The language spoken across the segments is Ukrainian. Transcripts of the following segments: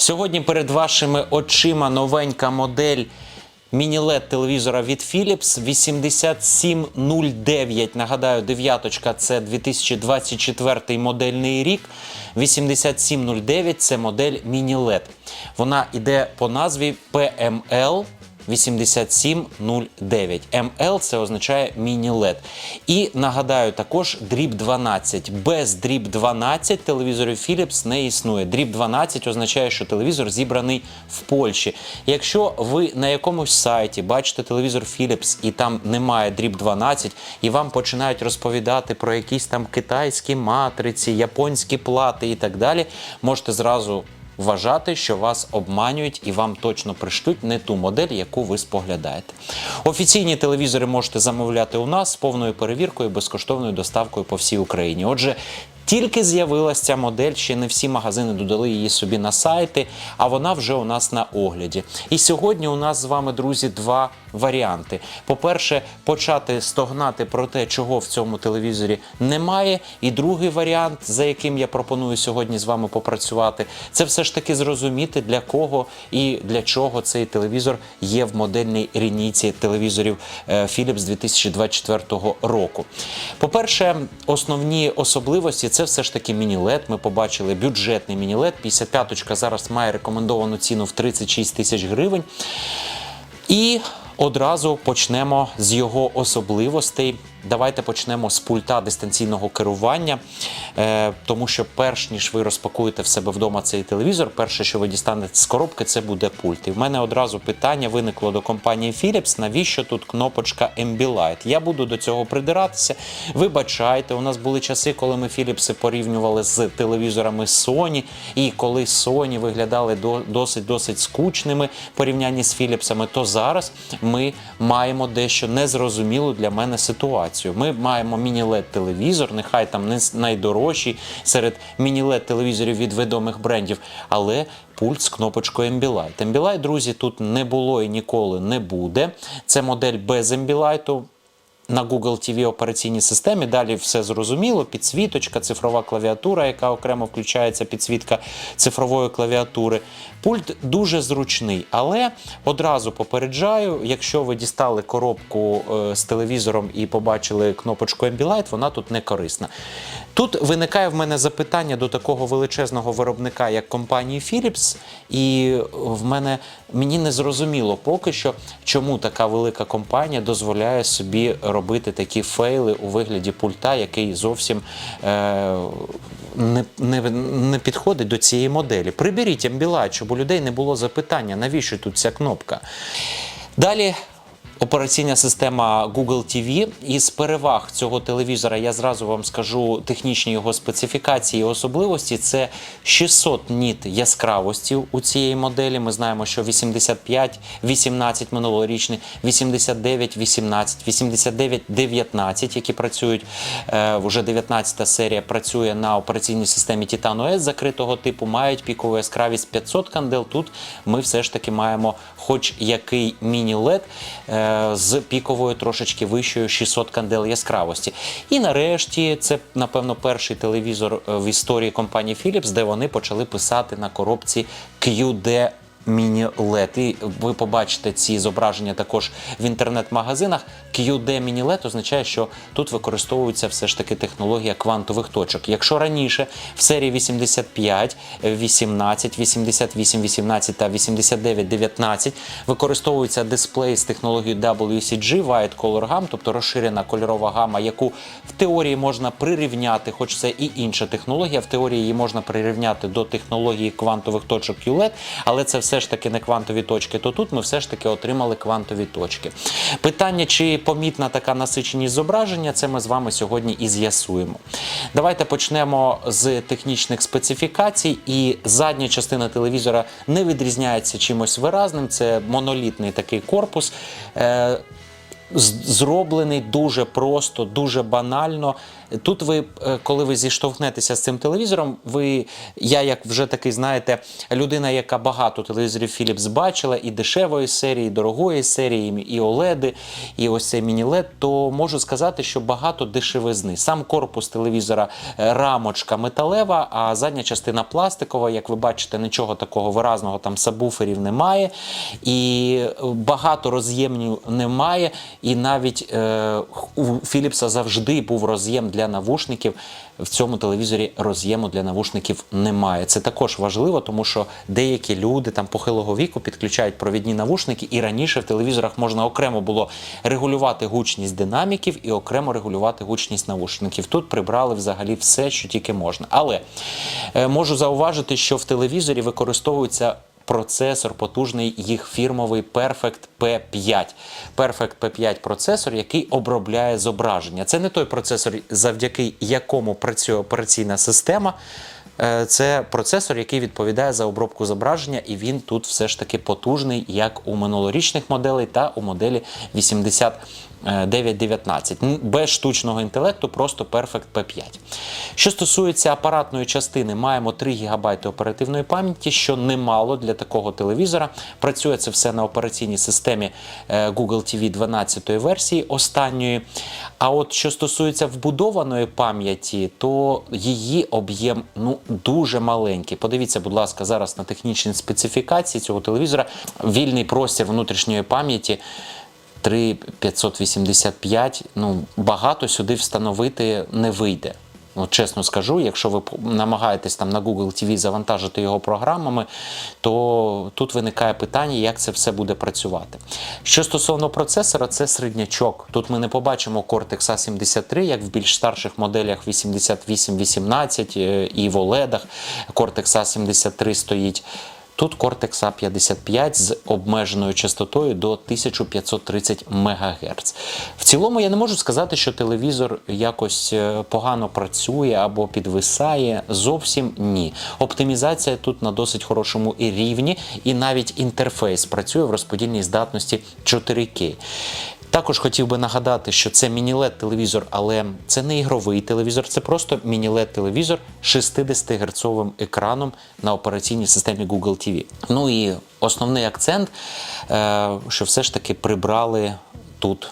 Сьогодні перед вашими очима новенька модель міні-лед телевізора від Philips 8709. Нагадаю, дев'яточка це 2024 модельний рік. 8709 це модель міні-лед. Вона йде по назві PML 8709. МЛ це означає міні-лед. І нагадаю також дріб 12. Без дріб 12 телевізорів Philips не існує. Дріб 12 означає, що телевізор зібраний в Польщі. Якщо ви на якомусь сайті бачите телевізор Philips і там немає дріб 12, і вам починають розповідати про якісь там китайські матриці, японські плати і так далі, можете зразу вважати, що вас обманюють і вам точно пришлють не ту модель, яку ви споглядаєте. Офіційні телевізори можете замовляти у нас з повною перевіркою, безкоштовною доставкою по всій Україні. Отже, тільки з'явилася ця модель, ще не всі магазини додали її собі на сайти, а вона вже у нас на огляді. І сьогодні у нас з вами, друзі, два варіанти. По-перше, почати стогнати про те, чого в цьому телевізорі немає. І другий варіант, за яким я пропоную сьогодні з вами попрацювати, це все ж таки зрозуміти, для кого і для чого цей телевізор є в модельній лінійці телевізорів е, Philips 2024 року. По-перше, основні особливості це все ж таки міні-лед. Ми побачили бюджетний міні-лед. 55-ка зараз має рекомендовану ціну в 36 тисяч гривень. І одразу почнемо з його особливостей. Давайте почнемо з пульта дистанційного керування, е, тому що перш ніж ви розпакуєте в себе вдома цей телевізор, перше, що ви дістанете з коробки, це буде пульт. І в мене одразу питання виникло до компанії Philips, навіщо тут кнопочка Ambilight? Я буду до цього придиратися. Вибачайте, у нас були часи, коли ми Philips порівнювали з телевізорами Sony, і коли Sony виглядали до- досить досить скучними в порівнянні з Philips, то зараз ми маємо дещо незрозумілу для мене ситуацію. Ми маємо міні-лед телевізор, нехай там не найдорожчий серед міні-лед телевізорів від відомих брендів, але пульт з кнопочкою Ambilight. Ambilight, друзі, тут не було і ніколи не буде. Це модель без Ambilight. На Google TV операційній системі далі все зрозуміло. Підсвіточка, цифрова клавіатура, яка окремо включається, підсвітка цифрової клавіатури. Пульт дуже зручний, але одразу попереджаю, якщо ви дістали коробку е, з телевізором і побачили кнопочку Ambilight, вона тут не корисна. Тут виникає в мене запитання до такого величезного виробника, як компанії Philips, і в мене мені не зрозуміло поки що, чому така велика компанія дозволяє собі робити такі фейли у вигляді пульта, який зовсім е, не, не, не підходить до цієї моделі. Приберіть Ambilight, щоб у людей не було запитання, навіщо тут ця кнопка. Далі Операційна система Google TV. Із переваг цього телевізора я зразу вам скажу технічні його специфікації і особливості. Це 600 ніт яскравості у цієї моделі. Ми знаємо, що 85, 18 минулорічний, 89, 18, 89, 19, які працюють е, вже 19 серія працює на операційній системі Titan OS закритого типу, мають пікову яскравість 500 кандел. Тут ми все ж таки маємо хоч який міні-лед е, з піковою трошечки вищою 600 кандел яскравості. І нарешті це, напевно, перший телевізор е, в історії компанії Philips, де вони почали писати на коробці QD Міні-лед. І ви побачите ці зображення також в інтернет-магазинах. QD міні-лед означає, що тут використовується все ж таки технологія квантових точок. Якщо раніше в серії 85, 18, 88, 18 та 89, 19 використовується дисплей з технологією WCG, Wide Color Gam, тобто розширена кольорова гама, яку в теорії можна прирівняти, хоч це і інша технологія. В теорії її можна прирівняти до технології квантових точок QLED, але це все ж таки не квантові точки. То тут ми все ж таки отримали квантові точки. Питання, чи помітна така насиченість зображення, це ми з вами сьогодні і з'ясуємо. Давайте почнемо з технічних специфікацій. І задня частина телевізора не відрізняється чимось виразним. Це монолітний такий корпус. Е, зроблений дуже просто, дуже банально. Тут ви, е, коли ви зіштовхнетеся з цим телевізором, ви, я як вже такий, знаєте, людина, яка багато телевізорів Philips бачила, і дешевої серії, і дорогої серії, і OLED, і ось цей міні-LED, то можу сказати, що багато дешевизни. Сам корпус телевізора е, рамочка металева, а задня частина пластикова. Як ви бачите, нічого такого виразного там сабвуферів немає, і е, багато роз'ємів немає. І навіть е, у Philips завжди був роз'єм для навушників. В цьому телевізорі роз'єму для навушників немає. Це також важливо, тому що деякі люди там похилого віку підключають провідні навушники, і раніше в телевізорах можна окремо було регулювати гучність динаміків і окремо регулювати гучність навушників. Тут прибрали взагалі все, що тільки можна. Але е, можу зауважити, що в телевізорі використовується процесор потужний їх фірмовий Perfect P5. Perfect P5 процесор, який обробляє зображення. Це не той процесор, завдяки якому працює операційна система. Е, це процесор, який відповідає за обробку зображення, і він тут все ж таки потужний, як у минулорічних моделей та у моделі 80. Е, 9,19. Без штучного інтелекту, просто Perfect P5. Що стосується апаратної частини, маємо 3 ГБ оперативної пам'яті, що немало для такого телевізора. Працює це все на операційній системі е, Google TV 12 версії останньої. А от що стосується вбудованої пам'яті, то її об'єм ну, дуже маленький. Подивіться, будь ласка, зараз на технічні специфікації цього телевізора. Вільний простір внутрішньої пам'яті. 3585. Ну багато сюди встановити не вийде. От чесно скажу, якщо ви намагаєтесь там на Google TV завантажити його програмами, то тут виникає питання, як це все буде працювати. Що стосовно процесора, це середнячок. Тут ми не побачимо Cortex A73, як в більш старших моделях 8818 е, і в OLED Cortex A73 стоїть. Тут Cortex A55 з обмеженою частотою до 1530 МГц. В цілому я не можу сказати, що телевізор якось е, погано працює або підвисає. Зовсім ні. Оптимізація тут на досить хорошому рівні, і навіть інтерфейс працює в розподільній здатності 4К. Також хотів би нагадати, що це міні-лед телевізор, але це не ігровий телевізор, це просто міні-лед телевізор з 60 герцовим екраном на операційній системі Google TV. Ну і основний акцент, е, що все ж таки прибрали тут.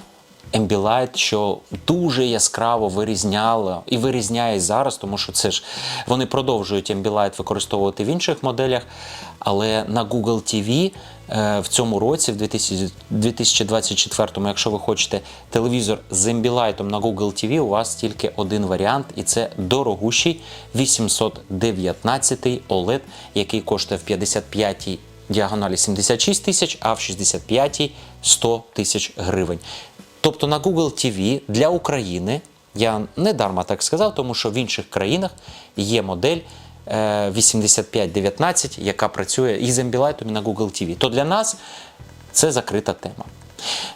Ambilight, що дуже яскраво вирізняло і вирізняє зараз, тому що це ж вони продовжують Ambilight використовувати в інших моделях. Але на Google TV е, в цьому році, в 2000 2024, якщо ви хочете телевізор з Ambilight на Google TV, у вас тільки один варіант, і це дорогущий 819 OLED, який коштує в 55 діагоналі 76 тисяч, а в 65 100 тисяч гривень. Тобто на Google TV для України, я не дарма так сказав, тому що в інших країнах є модель е, 8519, яка працює із Ambilight на Google TV. То для нас це закрита тема.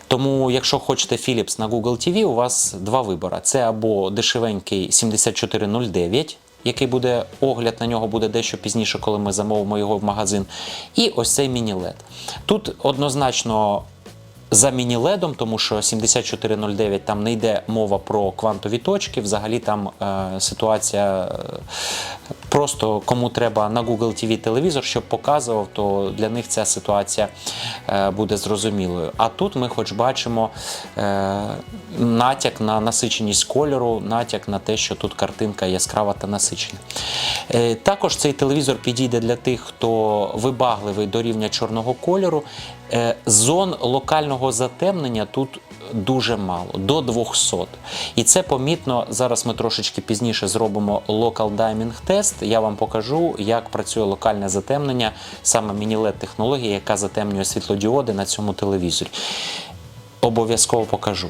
Тому, якщо хочете Philips на Google TV, у вас два вибори: це або дешевенький 7409, який буде огляд на нього буде дещо пізніше, коли ми замовимо його в магазин. І ось цей міні-лед. Тут однозначно за міні-ледом, тому що 7409 там не йде мова про квантові точки. Взагалі там е, ситуація е, просто кому треба на Google TV телевізор, щоб показував, то для них ця ситуація е, буде зрозумілою. А тут ми хоч бачимо е, натяк на насиченість кольору, натяк на те, що тут картинка яскрава та насичена. Е, також цей телевізор підійде для тих, хто вибагливий до рівня чорного кольору. Зон локального затемнення тут дуже мало, до 200. І це помітно. Зараз ми трошечки пізніше зробимо Local Dimming тест. Я вам покажу, як працює локальне затемнення, саме міні-LED технологія, яка затемнює світлодіоди на цьому телевізорі. Обов'язково покажу.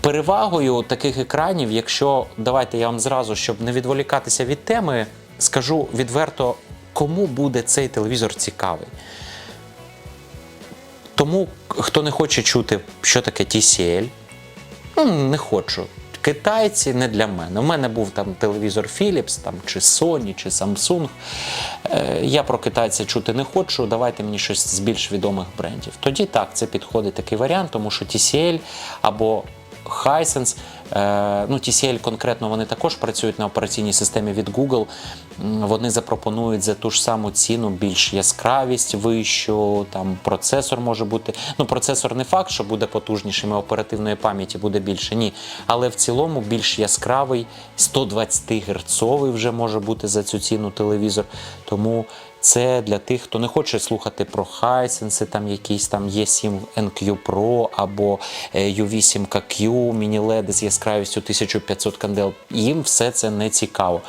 Перевагою таких екранів, якщо давайте я вам зразу, щоб не відволікатися від теми, скажу відверто, кому буде цей телевізор цікавий. Тому, хто не хоче чути, що таке TCL, ну, не хочу. Китайці не для мене. У мене був там телевізор Philips, там, чи Sony, чи Samsung. Е, я про китайця чути не хочу. Давайте мені щось з більш відомих брендів. Тоді так, це підходить такий варіант, тому що TCL або Hisense. Е, ну, TCL конкретно вони також працюють на операційній системі від Google. Вони запропонують за ту ж саму ціну більш яскравість вищу, там процесор може бути. Ну, процесор не факт, що буде потужнішим, і оперативної пам'яті буде більше. Ні. Але в цілому більш яскравий, 120 герцовий вже може бути за цю ціну телевізор. Тому це для тих, хто не хоче слухати про Hisense, там якийсь там E7 NQ Pro або е, U8KQ міні-LED з яскравістю 1500 кандел. Їм все це не цікаво.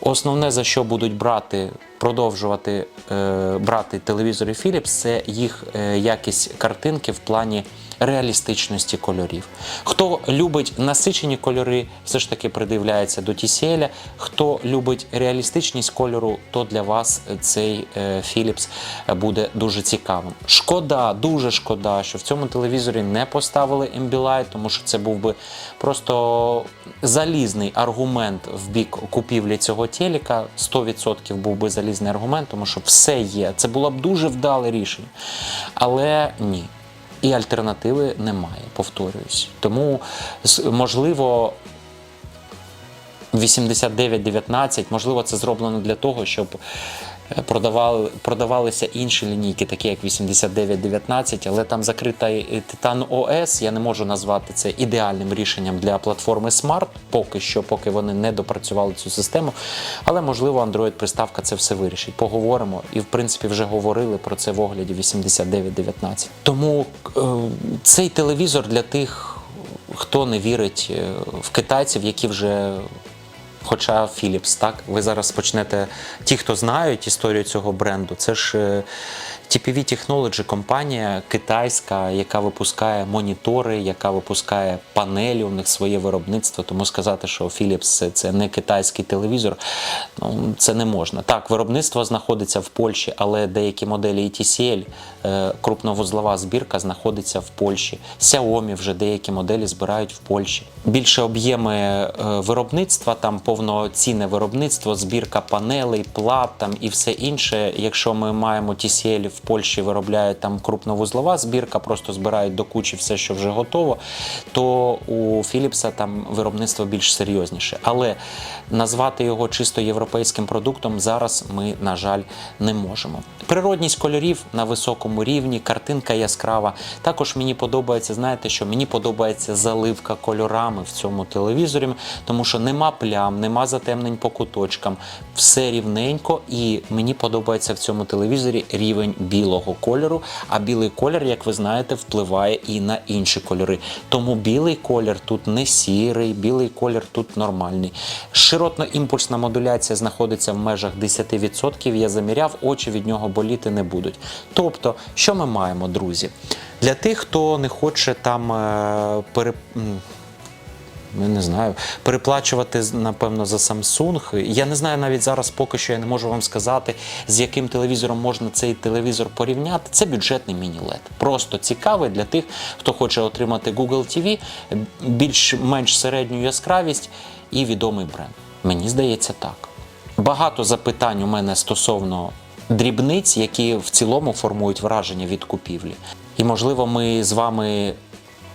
Основне, за що будуть брати, продовжувати е, брати телевізори Philips, це їх е, якість картинки в плані реалістичності кольорів. Хто любить насичені кольори, все ж таки придивляється до TCL. Хто любить реалістичність кольору, то для вас цей е, Philips буде дуже цікавим. Шкода, дуже шкода, що в цьому телевізорі не поставили Ambilight, тому що це був би просто залізний аргумент в бік купівлі цього телека. 100% був би залізний аргумент, тому що все є. Це було б дуже вдале рішення. Але ні. І альтернативи немає, повторююсь. Тому можливо. 89-19, можливо, це зроблено для того, щоб продавали, продавалися інші лінійки, такі як 89-19, але там закрита Titan OS. Я не можу назвати це ідеальним рішенням для платформи Smart, поки що, поки вони не допрацювали цю систему. Але можливо, Android-приставка це все вирішить. Поговоримо і, в принципі, вже говорили про це в огляді 89-19. Тому е, цей телевізор для тих, хто не вірить е, в китайців, які вже Хоча Philips, так, ви зараз почнете, ті, хто знають історію цього бренду, це ж е, TPV Technology компанія китайська, яка випускає монітори, яка випускає панелі, у них своє виробництво. Тому сказати, що Philips це, не китайський телевізор, ну це не можна. Так, виробництво знаходиться в Польщі, але деякі моделі і TCL, е, крупновузлова збірка знаходиться в Польщі. Xiaomi вже деякі моделі збирають в Польщі. Більше об'єми е, виробництва, там повноцінне виробництво, збірка панелей, плат там і все інше. Якщо ми маємо TCL в Польщі виробляють там крупновузлова збірка, просто збирають до кучі все, що вже готово, то у Philips там виробництво більш серйозніше. Але назвати його чисто європейським продуктом зараз ми, на жаль, не можемо. Природність кольорів на високому рівні, картинка яскрава. Також мені подобається, знаєте, що мені подобається заливка кольорами в цьому телевізорі, тому що нема плям, нема затемнень по куточкам, все рівненько, і мені подобається в цьому телевізорі рівень білого кольору. А білий колір, як ви знаєте, впливає і на інші кольори. Тому білий колір тут не сірий, білий колір тут нормальний. Широтно-імпульсна модуляція знаходиться в межах 10%. Я заміряв, очі від нього боліти не будуть. Тобто, що ми маємо, друзі? Для тих, хто не хоче там е, пере. Я не знаю, переплачувати напевно за Samsung. Я не знаю навіть зараз, поки що я не можу вам сказати, з яким телевізором можна цей телевізор порівняти. Це бюджетний міні-LED. Просто цікавий для тих, хто хоче отримати Google TV, більш-менш середню яскравість і відомий бренд. Мені здається так. Багато запитань у мене стосовно дрібниць, які в цілому формують враження від купівлі. І можливо, ми з вами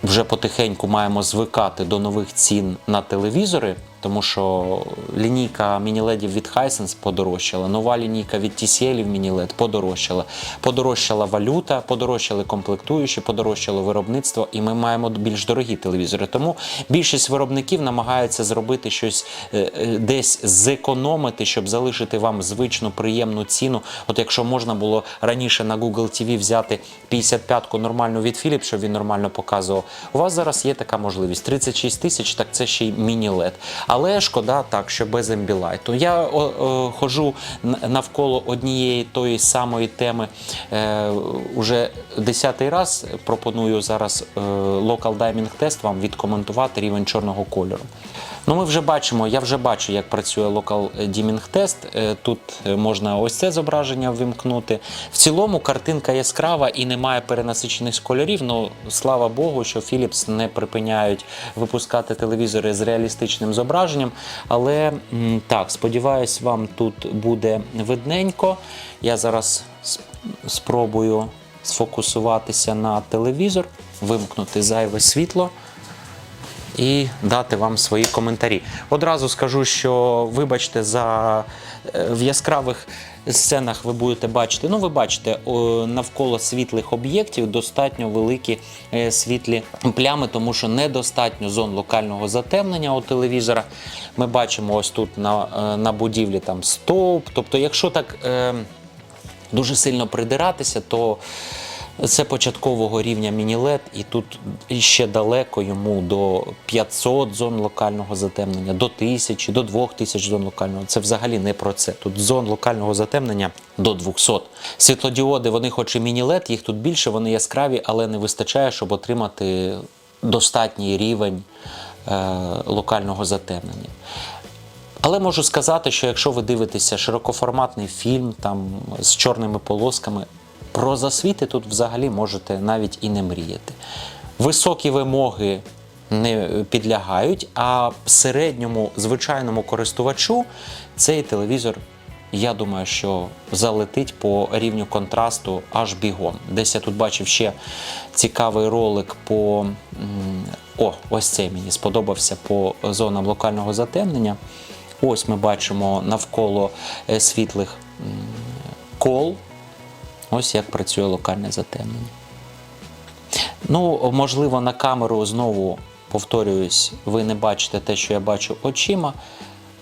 вже потихеньку маємо звикати до нових цін на телевізори, тому що лінійка міні-ледів від Hisense подорожчала, нова лінійка від TCL міні-лед подорожчала. Подорожчала валюта, подорожчали комплектуючі, подорожчало виробництво, і ми маємо більш дорогі телевізори. Тому більшість виробників намагаються зробити щось е, е, десь зекономити, щоб залишити вам звичну приємну ціну. От якщо можна було раніше на Google TV взяти 55-ку нормальну від Philips, щоб він нормально показував. У вас зараз є така можливість. 36 тисяч, так це ще й міні-лед. Але шкода так, що без ембілайту. Я о, о, хожу навколо однієї тої самої теми е, уже десятий раз. Пропоную зараз е, Local Diamond Test вам відкоментувати рівень чорного кольору. Ну, ми вже бачимо, я вже бачу, як працює Local Dimming Test. Тут е, можна ось це зображення вимкнути. В цілому картинка яскрава і немає перенасичених кольорів. Ну, слава Богу, що Philips не припиняють випускати телевізори з реалістичним зображенням. Але так, сподіваюсь, вам тут буде видненько. Я зараз спробую сфокусуватися на телевізор, вимкнути зайве світло. І дати вам свої коментарі. Одразу скажу, що вибачте, за е, в яскравих сценах ви будете бачити. Ну, ви бачите, навколо світлих об'єктів достатньо великі е, світлі плями, тому що недостатньо зон локального затемнення у телевізора. Ми бачимо ось тут на, е, на будівлі там стовп. Тобто, якщо так. Дуже сильно придиратися, то це початкового рівня міні-LED, і тут ще далеко йому до 500 зон локального затемнення, до 1000, до 2000 зон локального. Це взагалі не про це. Тут зон локального затемнення до 200. Світлодіоди, вони хоч і міні-LED, їх тут більше, вони яскраві, але не вистачає, щоб отримати достатній рівень е, локального затемнення. Але можу сказати, що якщо ви дивитеся широкоформатний фільм там з чорними полосками, про засвіти тут взагалі можете навіть і не мріяти. Високі вимоги не підлягають, а середньому звичайному користувачу цей телевізор, я думаю, що залетить по рівню контрасту аж бігом. Десь я тут бачив ще цікавий ролик по. О, ось цей мені сподобався по зонам локального затемнення. Ось ми бачимо навколо е, світлих кол. Ось як працює локальне затемнення. Ну, можливо, на камеру знову повторююсь, ви не бачите те, що я бачу очима,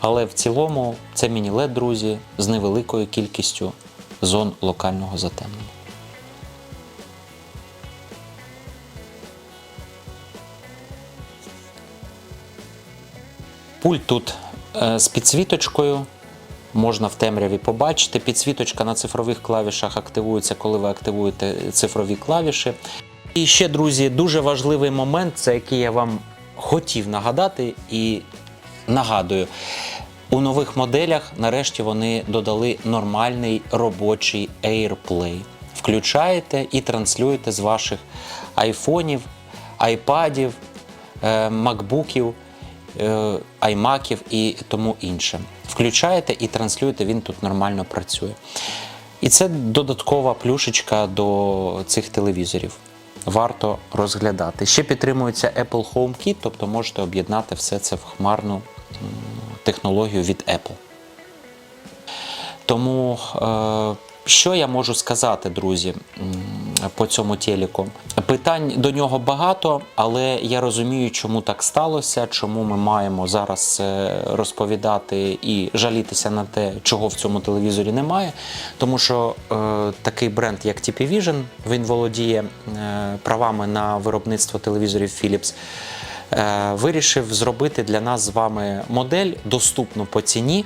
але в цілому це міні-лед, друзі, з невеликою кількістю зон локального затемнення. Пульт тут е, з підсвіточкою. Можна в темряві побачити. Підсвіточка на цифрових клавішах активується, коли ви активуєте цифрові клавіші. І ще, друзі, дуже важливий момент, це який я вам хотів нагадати і нагадую. У нових моделях нарешті вони додали нормальний робочий AirPlay. Включаєте і транслюєте з ваших айфонів, айпадів, е, макбуків, е, аймаків і тому інше. Включаєте і транслюєте, він тут нормально працює. І це додаткова плюшечка до цих телевізорів. Варто розглядати. Ще підтримується Apple HomeKit, тобто можете об'єднати все це в хмарну технологію від Apple. Тому е, що я можу сказати, друзі, по цьому телеку? Питань до нього багато, але я розумію, чому так сталося, чому ми маємо зараз е, розповідати і жалітися на те, чого в цьому телевізорі немає. Тому що е, такий бренд, як TP Vision, він володіє е, правами на виробництво телевізорів Philips. Е, вирішив зробити для нас з вами модель доступну по ціні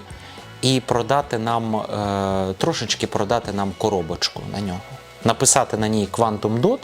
і продати нам е, трошечки продати нам коробочку на нього. Написати на ній Quantum Dot.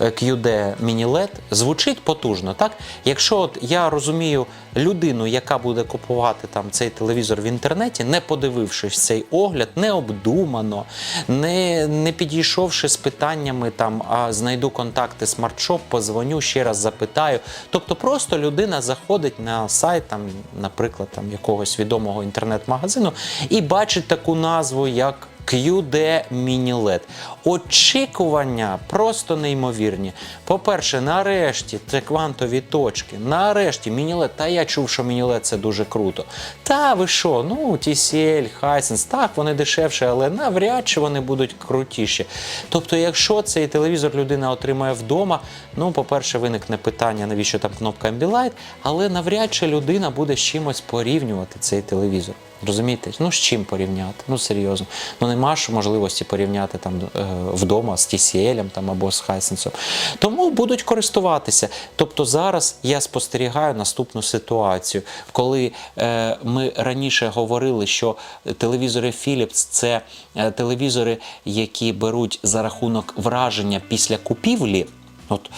е, QD Mini LED звучить потужно, так? Якщо от я розумію людину, яка буде купувати там цей телевізор в інтернеті, не подивившись цей огляд, не обдумано, не, не підійшовши з питаннями там, а знайду контакти смартшоп, позвоню, ще раз запитаю. Тобто просто людина заходить на сайт, там, наприклад, там якогось відомого інтернет-магазину і бачить таку назву, як QD Mini LED. Очікування просто неймовірні. По-перше, нарешті це квантові точки. Нарешті Mini LED. Та я чув, що Mini LED це дуже круто. Та ви що? Ну, TCL, Hisense, так, вони дешевші, але навряд чи вони будуть крутіші. Тобто, якщо цей телевізор людина отримає вдома, ну, по-перше, виникне питання, навіщо там кнопка Ambilight, але навряд чи людина буде з чимось порівнювати цей телевізор. Розумієте? Ну з чим порівняти? Ну серйозно. Ну нема ж можливості порівняти там е, вдома з TCL там, або з Hisense. Тому будуть користуватися. Тобто зараз я спостерігаю наступну ситуацію, коли е, ми раніше говорили, що телевізори Philips це е, телевізори, які беруть за рахунок враження після купівлі. От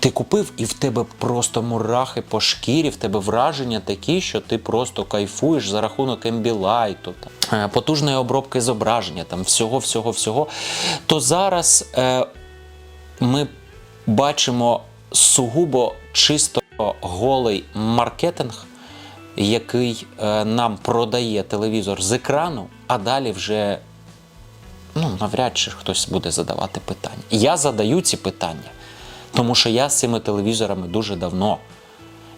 ти купив, і в тебе просто мурахи по шкірі, в тебе враження такі, що ти просто кайфуєш за рахунок ембілайту, там, е, потужної обробки зображення, там всього, всього, всього. То зараз е, ми бачимо сугубо чисто голий маркетинг, який е, нам продає телевізор з екрану, а далі вже ну, навряд чи хтось буде задавати питання. Я задаю ці питання. Тому що я з цими телевізорами дуже давно.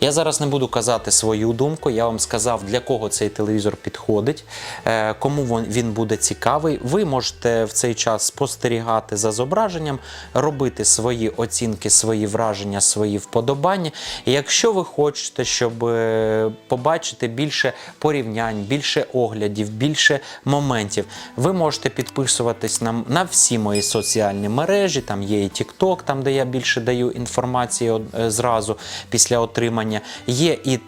Я зараз не буду казати свою думку. Я вам сказав, для кого цей телевізор підходить, е, кому він буде цікавий. Ви можете в цей час спостерігати за зображенням, робити свої оцінки, свої враження, свої вподобання. І якщо ви хочете, щоб е, побачити більше порівнянь, більше оглядів, більше моментів, ви можете підписуватись на, на всі мої соціальні мережі. Там є і TikTok, там де я більше даю інформації е, зразу після отримання. Є і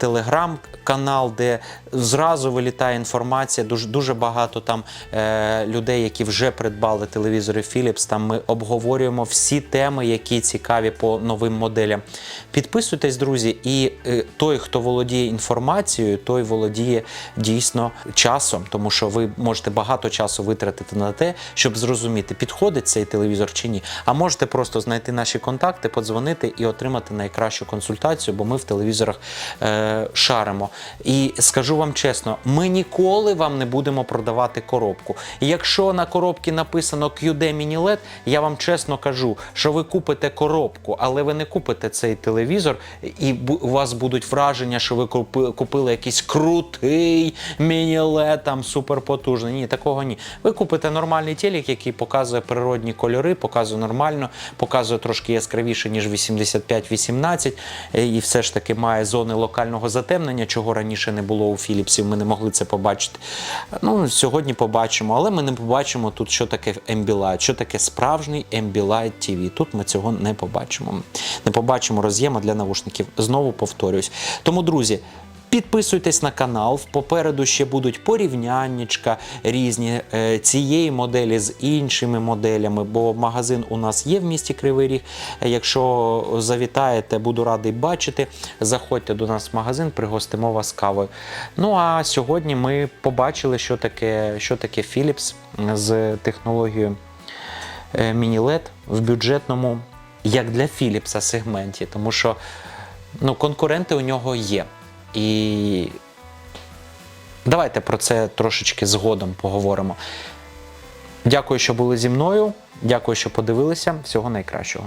телеграм-канал, де зразу вилітає інформація. Дуже дуже багато там е, людей, які вже придбали телевізори Philips. Там ми обговорюємо всі теми, які цікаві по новим моделям. Підписуйтесь, друзі, і е, той, хто володіє інформацією, той володіє дійсно часом, тому що ви можете багато часу витратити на те, щоб зрозуміти, підходить цей телевізор чи ні. А можете просто знайти наші контакти, подзвонити і отримати найкращу консультацію, бо ми в телевізорах е, шаримо. І скажу вам чесно, ми ніколи вам не будемо продавати коробку. І якщо на коробці написано QD Mini LED, я вам чесно кажу, що ви купите коробку, але ви не купите цей телевізор, і у вас будуть враження, що ви купили якийсь крутий міні-лед, там суперпотужний. Ні, такого ні. Ви купите нормальний телек, який показує природні кольори, показує нормально, показує трошки яскравіше, ніж 85-18, е, і все ж таки має зони локального затемнення, чого раніше не було у Філіпсів. Ми не могли це побачити. Ну, сьогодні побачимо, але ми не побачимо тут, що таке Ambilight, що таке справжній Ambilight TV. Тут ми цього не побачимо. Не побачимо роз'єма для навушників. Знову повторюсь. Тому, друзі. Підписуйтесь на канал. Попереду ще будуть порівняннячка різні е, цієї моделі з іншими моделями, бо магазин у нас є в місті Кривий Ріг. Е, Якщо завітаєте, буду радий бачити. Заходьте до нас в магазин, пригостимо вас кавою. Ну а сьогодні ми побачили, що таке, що таке Philips з технологією міні-LED в бюджетному, як для Philips сегменті, тому що ну, конкуренти у нього є. І давайте про це трошечки згодом поговоримо. Дякую, що були зі мною. Дякую, що подивилися. Всього найкращого.